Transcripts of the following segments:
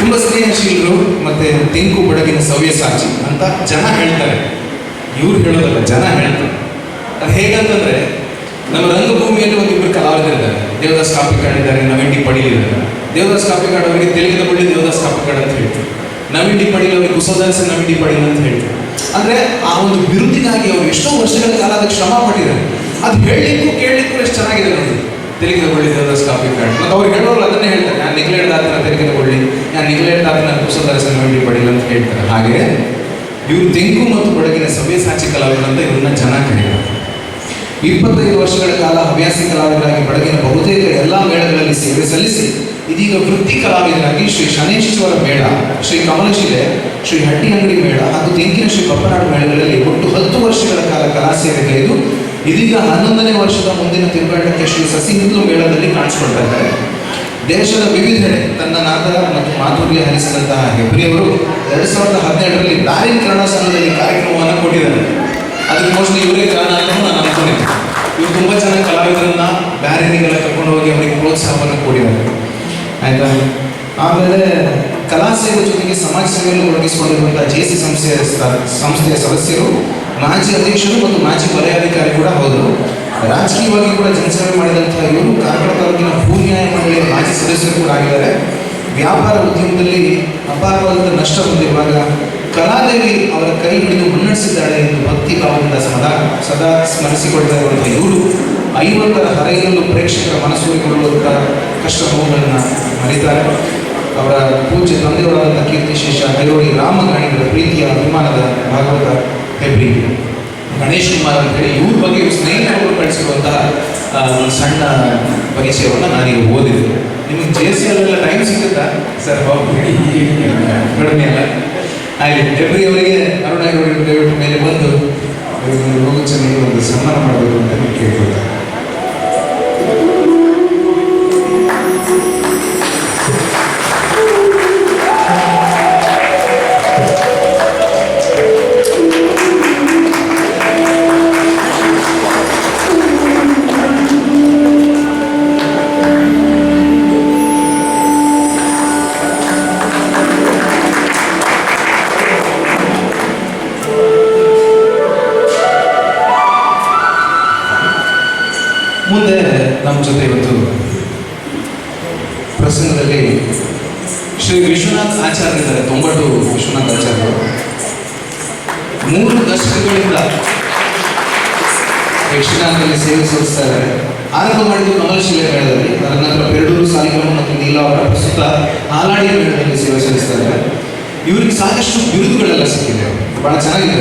ತುಂಬಾ ಸ್ನೇಹಶೀಲರು ಮತ್ತೆ ತೆಂಕು ಬಡಗಿನ ಸವ್ಯಸಾಚಿ ಅಂತ ಜನ ಹೇಳ್ತಾರೆ. ಇವ್ರು ಹೇಳೋದಲ್ಲ, ಜನ ಹೇಳ್ತಾರೆ. ಅದು ಹೇಗಂತಂದ್ರೆ, ನಮ್ಮ ರಂಗಭೂಮಿಯಲ್ಲಿ ಒಂದಿಬ್ಬರು ಕಲಾವಿದರಿದ್ದಾರೆ. ದೇವದಾಸ್ ಕಾಪಿಕಾಡ್ ಇದ್ದಾರೆ ನವೀನ್ ಡಿ ಪಡೀಲ್ ಇದ್ದಾರೆ. ದೇವದಾಸ್ ಕಾಪಿಕಾಡ್ ಅವರಿಗೆ ತೆಲುಗಿನ ಬಳ್ಳಿ ದೇವದಾಸ್ ಕಾಪಿಕಾಡ್ ಅಂತ ಹೇಳ್ತಾರೆ. ನವಿಂಡಿ ಪಡೀಲಿ ಅವರಿಗೆ ಕುಸದಾಸ ನವಿಂಡಿ ಪಡೀಲ್ ಅಂತ ಹೇಳ್ತಾರೆ. ಅಂದ್ರೆ ಆ ಒಂದು ಬಿರುದಿಗಾಗಿ ಅವರು ಎಷ್ಟೋ ವರ್ಷಗಳ ಕಾಲ ಅದಕ್ಕೆ ಶ್ರಮ ಪಟ್ಟಿದ್ದಾರೆ. ಅದು ಹೇಳಲಿಕ್ಕೂ ಕೇಳಲಿಕ್ಕೂ ಎಷ್ಟು ಚೆನ್ನಾಗಿದೆ ನೋಡಿ. ತೆಲುಗಿನ ಬಳ್ಳಿ ದೇವದಾಸ್ ಕಾಪಿಕಾಡ್. ಮತ್ತು ಅವ್ರು ಹೇಳೋರು ಅದನ್ನೇ ಹೇಳ್ತಾರೆ. ನಾನು ನಿಗ್ಲೇಡ್ ದಾತನ ತೆಲುಗಿನ ಬಳ್ಳಿ. ದಾತನ ಕುಸದಾಸ ನವೀನ್ ಅಂತ ಹೇಳ್ತಾರೆ. ಹಾಗೆ ಇವರು ತೆಂಕು ಮತ್ತು ಬಡಗಿನ ಸವ್ಯಸಾಚಿ ಕಲಾವಿದರಂತ ಅಂತ ಚೆನ್ನಾಗಿ ಕರೆಯಲ್ಲ ಇಪ್ಪತ್ತೈದು ವರ್ಷಗಳ ಕಾಲ ಹವ್ಯಾಸಿ ಕಲಾವಿದರಾಗಿ ಬೆಳಗಿನ ಬಹುತೇಕ ಎಲ್ಲ ಮೇಳಗಳಲ್ಲಿ ಸೇವೆ ಸಲ್ಲಿಸಿ, ಇದೀಗ ವೃತ್ತಿ ಕಲಾವಿದರಾಗಿ ಶ್ರೀ ಶನೇಶ್ವರ ಮೇಳ, ಶ್ರೀ ಕಮಲಶಿಲೆ, ಶ್ರೀ ಹಟ್ಟಿ ಅಂಗಡಿ ಮೇಳ ಹಾಗೂ ತೆಂಕಿನ ಶ್ರೀ ಬಪ್ಪನಾಡು ಮೇಳಗಳಲ್ಲಿ ಒಟ್ಟು ಹತ್ತು ವರ್ಷಗಳ ಕಾಲ ಕಲಾ ಸೇವೆ ಕೈದು ಇದೀಗ ಹನ್ನೊಂದನೇ ವರ್ಷದ ಮುಂದಿನ ತಿರುಗಾಟಕ್ಕೆ ಶ್ರೀ ಸಸಿಹಿಂದ್ಲು ಮೇಳದಲ್ಲಿ ಕಾಣಿಸಿಕೊಳ್ತಾ ಇದ್ದಾರೆ. ದೇಶದ ವಿವಿಧೆಡೆ ತನ್ನ ನಾದ ಮತ್ತು ಮಾಧುರ್ಯ ಹರಿಸಿದಂತಹ ಹೆಬ್ರಿಯವರು ಎರಡ್ ಸಾವಿರದ ಹದಿನೇಳರಲ್ಲಿ ದಾರಿನ್ ಕನ್ನಡ ಸಂಘದಲ್ಲಿ ಕಾರ್ಯಕ್ರಮವನ್ನು ಕೊಟ್ಟಿದ್ದಾರೆ. ಅದಕ್ಕೆ ಮೋಸ್ಟ್ಲಿ ಇವರೇ ಕಾರಣ ಅಂತ ನಾನು ಅನ್ಕೊಂಡಿದ್ದೆ. ಇವ್ರು ತುಂಬ ಚೆನ್ನಾಗಿ ಕಲಾವಿದರನ್ನ ಬ್ಯಾರಿನಿಗೆಲ್ಲ ಕರ್ಕೊಂಡು ಹೋಗಿ ಅವರಿಗೆ ಪ್ರೋತ್ಸಾಹವನ್ನು ಕೊಟ್ಟಿದ್ದಾರೆ. ಆಯ್ತಾ? ಆಮೇಲೆ ಕಲಾ ಸೇವೆ ಜೊತೆಗೆ ಸಮಾಜ ಸೇವೆಯಲ್ಲಿ ತೊಡಗಿಸಿಕೊಂಡಿರುವಂತಹ ಜೆ ಸಿ ಸಂಸ್ಥೆಯ ಸಂಸ್ಥೆಯ ಸದಸ್ಯರು, ಮಾಜಿ ಅಧ್ಯಕ್ಷರು ಮತ್ತು ಮಾಜಿ ವಲಯಾಧಿಕಾರಿ ಕೂಡ ಹೌದು. ರಾಜಕೀಯವಾಗಿ ಕೂಡ ಜನಸೇವೆ ಮಾಡಿದಂತಹ ಇವರು ಕಾರ್ಕಳ ತಾಲೂಕಿನ ಭೂ ನ್ಯಾಯ ಮಂಡಳಿಯ ಮಾಜಿ ಸದಸ್ಯರು ಕೂಡ ಆಗಿದ್ದಾರೆ. ವ್ಯಾಪಾರ ಉದ್ಯಮದಲ್ಲಿ ಅಪಾರವಾದ ನಷ್ಟ ಹೊಂದಿರುವಾಗ ಕಲಾದೇವಿ ಅವರ ಕೈ ಹಿಡಿದು ಮುನ್ನಡೆಸಿದ್ದಾಳೆ ಎಂದು ಭಕ್ತಿ ಭಾವದಿಂದ ಸದಾ ಸದಾ ಸ್ಮರಿಸಿಕೊಳ್ತಾ ಇರುವಂತಹ ಇವರು ಐವತ್ತರ ಹರೆಯಲು ಪ್ರೇಕ್ಷಕರ ಮನಸ್ಸೂರಿಕೊಳ್ಳುವಂಥ ಕಷ್ಟ ನೋವುಗಳನ್ನು ಮರೆತಾರೆ ಅವರ ಪೂಜೆ ತಂದೆಯವರಾದಂಥ ಕೀರ್ತಿಶೇಷ ಐರೋಡಿ ರಾಮಗಾಣಿಗಳ ಪ್ರೀತಿಯ ಅಭಿಮಾನದ ಭಾಗವತ ಹೆಬ್ರಿ ಗಣೇಶ್ ಕುಮಾರ್ ಅಂತ ಹೇಳಿ ಇವ್ರ ಬಗ್ಗೆ ಸ್ನೇಹಿತರು ಕಳಿಸಿರುವಂತಹ ಒಂದು ಸಣ್ಣ ಪರಿಚಯವನ್ನು ನಾನೀಗ ಓದಿದೆ ನಿಮಗೆ ಜೆ ಸಿ ಅಲ್ಲೆಲ್ಲ ಟೈಮ್ ಸಿಗುತ್ತಾ? ಸರ್ ಕಡಿಮೆ ಅಲ್ಲ. ಹಾಗೆ ಹೆಬ್ರಿ ಅವರಿಗೆ ಅರುಣ ದಯವಿಟ್ಟು ಮೇಲೆ ಬಂದು ಒಂದು ಸನ್ಮಾನ ಮಾಡಬೇಕು ಅಂತ ನಾನು ನಮ್ಮ ಜೊತೆ ಇವತ್ತು ಪ್ರಸಂಗದಲ್ಲಿ ಶ್ರೀ ವಿಶ್ವನಾಥ್ ಆಚಾರ್ಯ ಇದ್ದಾರೆ ತೊಂಬತ್ತು ವಿಶ್ವನಾಥ್ ಆಚಾರ್ಯ ಮೂರು ದಶಕಗಳಿಂದ ಯಕ್ಷಗಾನದಲ್ಲಿ ಸೇವೆ ಸಲ್ಲಿಸ್ತಾ ಇದ್ದಾರೆ. ಆರಂಭ ಮಾಡಿದ್ದು ಕಮಲಶಿಲೆ ಮೇಳದಲ್ಲಿ, ಅದರ ನಂತರ ಬೆರಡೂರು ಸಾಲಿಗಳು ಮತ್ತು ನೀಲಾವರ ಪ್ರಸ್ತುತ ಹಾಲಾಡಿ ಮೇಳದಲ್ಲಿ ಸೇವೆ ಸಲ್ಲಿಸ್ತಾ ಇದ್ದಾರೆ. ಇವರಿಗೆ ಸಾಕಷ್ಟು ಬಿರುದುಗಳೆಲ್ಲ ಸಿಕ್ಕಿದೆ. ಬಹಳ ಚೆನ್ನಾಗಿದೆ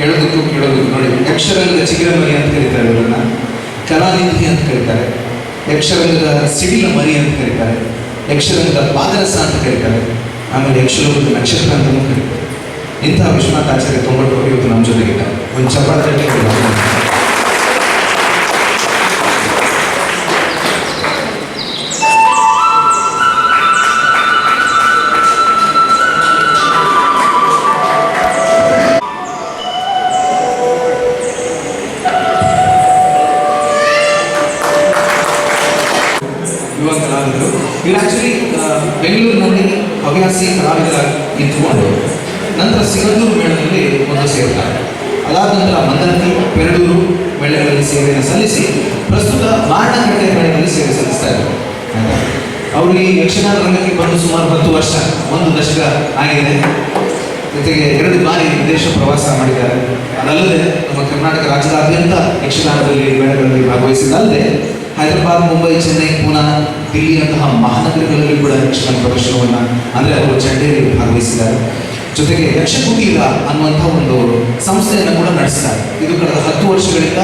ಹೇಳೋದಕ್ಕೂ ಕೇಳೋದಕ್ಕೂ ನೋಡಿ ಯಕ್ಷರಂಗದ ಚಿಗಿರಮರಿ ಅಂತ ಕರೀತಾರೆ ಇವರನ್ನ. ಕಲಾನಿಧಿ ಅಂತ ಕರೀತಾರೆ. ಯಕ್ಷರಂಗದ ಸಿಡಿಲ ಮರಿ ಅಂತ ಕರೀತಾರೆ. ಯಕ್ಷರಂಗದ ಪಾದರಸ ಅಂತ ಕರೀತಾರೆ. ಆಮೇಲೆ ಯಕ್ಷರಂಗದ ನಕ್ಷತ್ರ ಅಂತಲೂ ಕರೀತಾರೆ. ಇಂತಹ ವಿಶ್ವನಾಥ ಆಚಾರ್ಯ ತೊಂಬತ್ತು ಇವತ್ತು ನಮ್ಮ ಜೊತೆಗಿದ್ದಾರೆ. ಒಂದು ಚಪ್ಪಾಳೆ ಇದ್ದುಕೊಂಡು ನಂತರ ಸಿಗಂದೂರು ಮೇಳದಲ್ಲಿ ಒಂದು ಸೇರ್ತಾರೆ. ಅದಾದ ನಂತರ ಮಂದರ್ತಿ, ಪೆರಡೂರು ಮೇಳಗಳಲ್ಲಿ ಸೇವೆಯನ್ನು ಸಲ್ಲಿಸಿ ಪ್ರಸ್ತುತ ಮಾರಣಕಟ್ಟೆ ಮೇಳದಲ್ಲಿ ಸೇವೆ ಸಲ್ಲಿಸ್ತಾ ಇದ್ದಾರೆ. ಈ ಯಕ್ಷಗಾನ ರಂಗಕ್ಕೆ ಬಂದು ಸುಮಾರು ಹತ್ತು ವರ್ಷ, ಒಂದು ದಶಕ ಆಗಿದೆ. ಜೊತೆಗೆ ಎರಡು ಬಾರಿ ವಿದೇಶ ಪ್ರವಾಸ ಮಾಡಿದ್ದಾರೆ. ಅದಲ್ಲದೆ ನಮ್ಮ ಕರ್ನಾಟಕ ರಾಜ್ಯದಾದ್ಯಂತ ಯಕ್ಷಗಾನದಲ್ಲಿ ಮೇಳಗಳಲ್ಲಿ ಭಾಗವಹಿಸಿದ್ದಲ್ಲದೆ ಹೈದರಾಬಾದ್, ಮುಂಬೈ, ಚೆನ್ನೈ ಪೂನಾ ದಿಲ್ಲಿಯಂತಹ ಮಹಾನಗರಗಳಲ್ಲಿ ಕೂಡ ಯಕ್ಷಗಾನ ಪ್ರದರ್ಶನವನ್ನು ಅಂದರೆ ಅವರು ಚಂಡೇರಿಯಲ್ಲಿ ಭಾಗವಹಿಸಿದ್ದಾರೆ. ಜೊತೆಗೆ ಯಕ್ಷಕುಟೀರ ಅನ್ನುವಂಥ ಒಂದು ಸಂಸ್ಥೆಯನ್ನು ಕೂಡ ನಡೆಸ್ತಾರೆ. ಇದು ಕಳೆದ ಹತ್ತು ವರ್ಷಗಳಿಂದ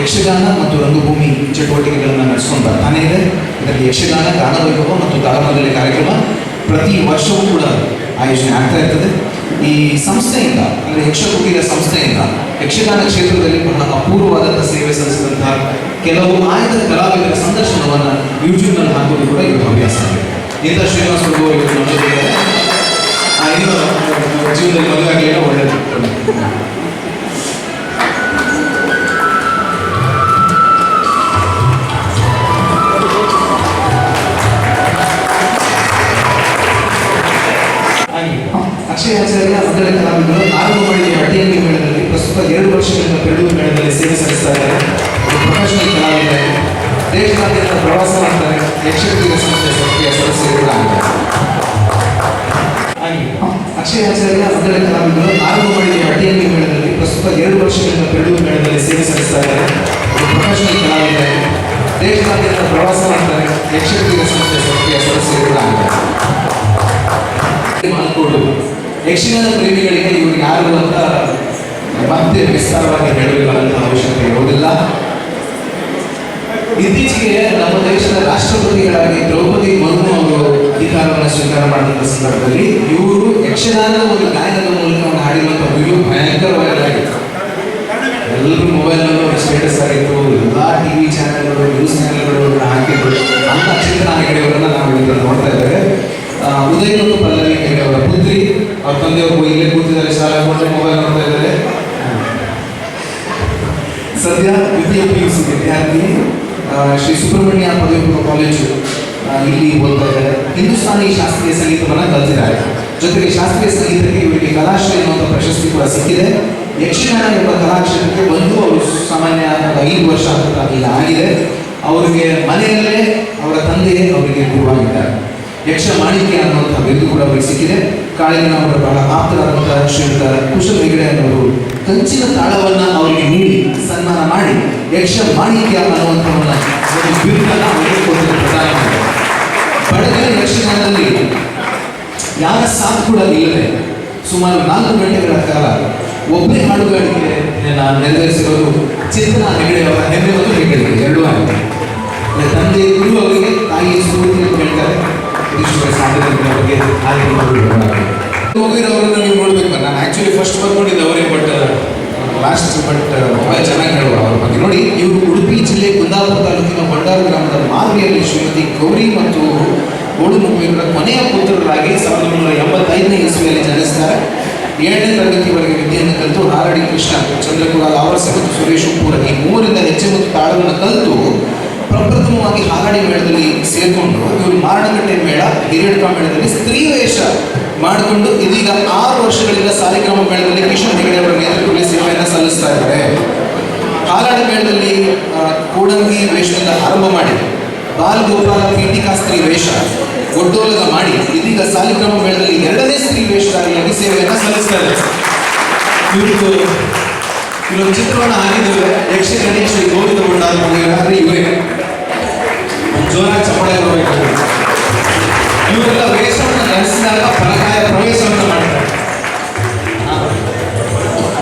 ಯಕ್ಷಗಾನ ಮತ್ತು ರಂಗಭೂಮಿ ಚಟುವಟಿಕೆಗಳನ್ನು ನಡೆಸ್ಕೊಂಡು ಬರ್ತಾನೆ ಇದೆ. ಇದರಲ್ಲಿ ಯಕ್ಷಗಾನ ಗಾನವೈಭವ ಮತ್ತು ತಾಳಮದ್ದಲೆ ಕಾರ್ಯಕ್ರಮ ಪ್ರತಿ ವರ್ಷವೂ ಕೂಡ ಆಯೋಜನೆ ಆಗ್ತಾ ಇರ್ತದೆ. ಈ ಸಂಸ್ಥೆಯಿಂದ, ಅಂದರೆ ಯಕ್ಷಕುಟೀರ ಸಂಸ್ಥೆಯಿಂದ, ಯಕ್ಷಗಾನ ಕ್ಷೇತ್ರದಲ್ಲಿ ಬಹಳ ಅಪೂರ್ವವಾದಂಥ ಸೇವೆ ಸಲ್ಲಿಸಿದಂತಹ ಕೆಲವು ಆಯ್ದ ಕಲಾವಿದರ ಸಂದರ್ಶನವನ್ನು ಯೂಟ್ಯೂಬ್ನಲ್ಲಿ ಹಾಕೋದು ಕೂಡ ಇದು ಅಭ್ಯಾಸ ಆಗಿದೆ ಇಂಥ ಶ್ರೀನಿವಾಸ ಪ್ರಭು ಅವರು ನಮ್ಮ ಜೀವನದಲ್ಲಿ ಮದುವೆ ಆಗಲಿಲ್ಲ ಒಳ್ಳೆಯದು ಮಂಗಳ ಕಲಾವಿದರು ನಾಲ್ಕು ಮೇಳದಲ್ಲಿ ಪ್ರಸ್ತುತ ಎರಡು ವರ್ಷಗಳಿಂದ ಬೆರಳೂರು ಮೇಳದಲ್ಲಿ ಸೇವೆ ಸಲ್ಲಿಸ್ತಾ ಇದ್ದಾರೆ ಪ್ರೊಫೆಷನಲ್ ಕಲಾವಿದರು ದೇಶದಾದ್ಯಂತ ಪ್ರವಾಸ ಮಾಡ್ತಾರೆ. ಯಕ್ಷಗಾನ ಸಂಸ್ಥೆ ಸಕ್ರಿಯ ಸದಸ್ಯರು ಅಕ್ಷಯ ಆಚಾರ್ಯ ಮಂಗಳ ಕಲಾವಿದರು ನಾಲ್ಕು ಮೇಳದಲ್ಲಿ ಪ್ರಸ್ತುತ ಎರಡು ವರ್ಷಗಳಿಂದ ಬೆರಳೂರು ಮೇಳದಲ್ಲಿ ಸೇವೆ ಸಲ್ಲಿಸ್ತಾ ಇದ್ದಾರೆ ಪ್ರೊಫೆಷನಲ್ ಕಲಾವಿದರು ದೇಶದಾದ್ಯಂತ ಪ್ರವಾಸ ಮಾಡ್ತಾರೆ. ಯಕ್ಷಗಾನ ಸಂಸ್ಥೆ ಸಕ್ರಿಯ ಸದಸ್ಯರು ಯಕ್ಷಗಾನ ಪ್ರೇಮಿಗಳಿಗೆ ಇವರು ಯಾರು ಅಂತ ಮತ್ತೆ ವಿಸ್ತಾರವಾಗಿ ಹೇಳಬೇಕಾದಂತಹ ಅವಶ್ಯಕತೆ ಇರುವುದಿಲ್ಲ. ಇತ್ತೀಚೆಗೆ ನಮ್ಮ ದೇಶದ ರಾಷ್ಟ್ರಪತಿಗಳಾಗಿ ದ್ರೌಪದಿ ಮುರ್ಮು ಅವರು ಅಧಿಕಾರವನ್ನು ಸ್ವೀಕಾರ ಮಾಡಿದ ಸಂದರ್ಭದಲ್ಲಿ ಇವರು ಯಕ್ಷಗಾನ ಒಂದು ಗಾಯನದ ಮೂಲಕ ಒಂದು ಹಾಡಿರುವಂತಹ ವಿಡಿಯೋ ಭಯಂಕರ ವೈರಲ್ ಆಗಿತ್ತು ಎಲ್ಲರೂ ಮೊಬೈಲ್ನಲ್ಲೂ ಸ್ಟೇಟಸ್ ಆಗಿತ್ತು ಎಲ್ಲ ಟಿ ವಿ ಚಾನೆಲ್ಗಳು ನ್ಯೂಸ್ ಚಾನೆಲ್ಗಳು ಹಾಕಿದ್ರು ಅಂತ ಚಿತ್ರ ಹೆಗಡೆಯವರನ್ನ ನಾವು ಇಲ್ಲಿ ನೋಡ್ತಾ ಇದ್ದೇವೆ ಆ, ಉದಯ್ ಮತ್ತು ಪಲ್ಲವಿ ಹೆಗಡೆ ಅವರ ಪುತ್ರಿ ಅವ್ರ ತಂದೆಯವರು ಇಲ್ಲೇ ಕೊಟ್ಟು ಮೊಬೈಲ್ ನೋಡ್ತಾ ಇದ್ದಾರೆ. ಸದ್ಯ ದ್ವಿತೀಯ ಪಿ ಯು ಸಿ ವಿದ್ಯಾರ್ಥಿ ಶ್ರೀ ಸುಬ್ರಹ್ಮಣ್ಯ ಪದವಿ ಕಾಲೇಜು ಇಲ್ಲಿ ಓದ್ತಾ ಇದ್ದಾರೆ. ಹಿಂದೂಸ್ತಾನಿ ಶಾಸ್ತ್ರೀಯ ಸಂಗೀತವನ್ನು ಕಲಿತಿದ್ದಾರೆ. ಜೊತೆಗೆ ಶಾಸ್ತ್ರೀಯ ಸಂಗೀತಕ್ಕೆ ಇವರಿಗೆ ಕಲಾಶ್ರೀ ಅನ್ನುವಂಥ ಪ್ರಶಸ್ತಿ ಕೂಡ ಸಿಕ್ಕಿದೆ. ಯಕ್ಷಗಾನ ಎಂಬ ಕಲಾಕ್ಷೇತ್ರಕ್ಕೆ ಬಂದು ಅವರು ಸಾಮಾನ್ಯ ಐದು ವರ್ಷ ಈಗ ಆಗಿದೆ. ಅವರಿಗೆ ಮನೆಯಲ್ಲೇ ಅವರ ತಂದೆಯೇ ಅವರಿಗೆ ಗುರುವಾಗಿದ್ದಾರೆ. ಯಕ್ಷ ಮಾಣಿಕ್ಯ ಅನ್ನುವಂಥ ಬಿರುದು ಕೂಡ ಅವರಿಗೆ ಸಿಕ್ಕಿದೆ. ಕಾಳಿಂಗನ ಅವರ ಬಹಳ ಆಪ್ತರಾದಂತಹ ಶ್ರೀಯುತ ಕುಶಲ್ ಹೆಗಡೆ ಅನ್ನೋರು ಕಂಚಿನ ತಾಳವನ್ನ ಅವರಿಗೆ ನೀಡಿ ಸನ್ಮಾನ ಮಾಡಿ, ಯಕ್ಷ ಮಾಣಿಕ್ಯ ಅನ್ನುವಂಥವನ್ನ ಪ್ರದಾನ ಬಡಗರ ಯಕ್ಷಗಾನದಲ್ಲಿ ಯಾರ ಸಾಥ್ ಕೂಡ ಇಲ್ಲದೆ ಸುಮಾರು ನಾಲ್ಕು ಗಂಟೆಗಳ ಕಾಲ ಒಬ್ಬನೇ ಹಾಡುಗಾರಿಕೆ ನಾನು ನೆರವೇರಿಸಿರೋದು ಚಿಂತನಾ ಹೆಗಡೆ ಅವರ ಹೆಮ್ಮೆ ಮತ್ತು ಹೆಗಡೆ ಎರಡೂ ಆಗಿದೆ. ತಂದೆ ಗುರು ಅವರಿಗೆ ತಾಯಿ ಸ್ಫೂರ್ತಿ ಹೇಳ್ತಾರೆ. ಈಶ್ವರ ಸಾಧ್ಯತೆಗಳ ಬಗ್ಗೆ ಹೋಗಿರೋರನ್ನ ನೀವು ನೋಡ್ಬೇಕು ನಾನು ಆಕ್ಚುಲಿ ಫಸ್ಟ್ ಬರ್ಕೊಂಡಿದ್ದೆ ಅವರೇ ಬಟ್ ಲಾಸ್ಟ್ ಬಟ್ ಬಹಳ ಚೆನ್ನಾಗಿ ಹೇಳುವ ಅವ್ರ ಬಗ್ಗೆ ನೋಡಿ ಇವರು ಉಡುಪಿ ಜಿಲ್ಲೆ ಕುಂದಾಪುರ ತಾಲೂಕಿನ ಬಂಡಾರು ಗ್ರಾಮದ ಮಾದರಿಯಲ್ಲಿ ಶ್ರೀಮತಿ ಗೌರಿ ಮತ್ತು ಗೋಡು ಇವರ ಕೊನೆಯ ಪುತ್ರರಾಗಿ ಸಾವಿರದ ಒಂಬೈನೂರ ಎಂಬತ್ತೈದನೇ ಇಸ್ವಿಯಲ್ಲಿ ಜನಿಸ್ತಾರೆ ಏಳನೇ ತರಗತಿವರೆಗೆ ವಿದ್ಯೆಯನ್ನು ಕಲಿತು ಹಾರಡಿ ಕೃಷ್ಣ ಚಂದ್ರಕುಲ ಲಾವರ್ಸ ಮತ್ತು ಸುರೇಶ್ ಉಪ್ಪೂರ ಈ ಮೂವರಿಂದ ಹೆಚ್ಚು ಮತ್ತು ತಾಳವನ್ನು ಕಲಿತು ಪ್ರಪ್ರಥಮವಾಗಿ ಹಾರಾಡಿ ಮೇಳದಲ್ಲಿ ಸೇರಿಕೊಂಡು ಇವರು ಮಾರಣಕಟ್ಟೆ ಮೇಳ ಹಿರಿಯಡ್ಕ ಮೇಳದಲ್ಲಿ ಸ್ತ್ರೀ ವೇಷ ಮಾಡಿಕೊಂಡು ಇದೀಗ ಆರು ವರ್ಷಗಳಿಂದ ಸಾಲಿಗ್ರಾಮ ಮೇಳದಲ್ಲಿ ಕಿಶೋರ್ ಹೆಗಡೆ ಅವರ ನೇತೃತ್ವದಲ್ಲಿ ಸೇವೆಯನ್ನು ಸಲ್ಲಿಸ್ತಾ ಇದ್ದಾರೆ. ಹಾರಾಡಿ ಮೇಳದಲ್ಲಿ ಕೋಡಂಗಿ ವೇಷದಿಂದ ಆರಂಭ ಮಾಡಿ, ಬಾಲ್ ಗೋಪಾಲ ಪೀಠಿಕಾ ಸ್ತ್ರೀ ವೇಷ ಒಡ್ಡೋಲಗ ಮಾಡಿ, ಇದೀಗ ಸಾಲಿಗ್ರಾಮ ಮೇಳದಲ್ಲಿ ಎರಡನೇ ಸ್ತ್ರೀ ವೇಷಧಾರಿಯಾಗಿ ಸೇವೆಯನ್ನು ಸಲ್ಲಿಸ್ತಾ ಇದ್ದಾರೆ. ಇವ್ರದ್ದು ಇಲ್ಲೊಂದು ಚಿತ್ರವನ್ನು ಹಾಕಿದ್ದೇವೆ. ಯಕ್ಷ ಗಣೇಶ್ ಗೋವಿಂದ ಭಂಡಾರ ಅಂದ್ರೆ జోరాలు చెప్పడానికి యువతలో వేషం కలిసినాక పలకాయ ప్రవేశం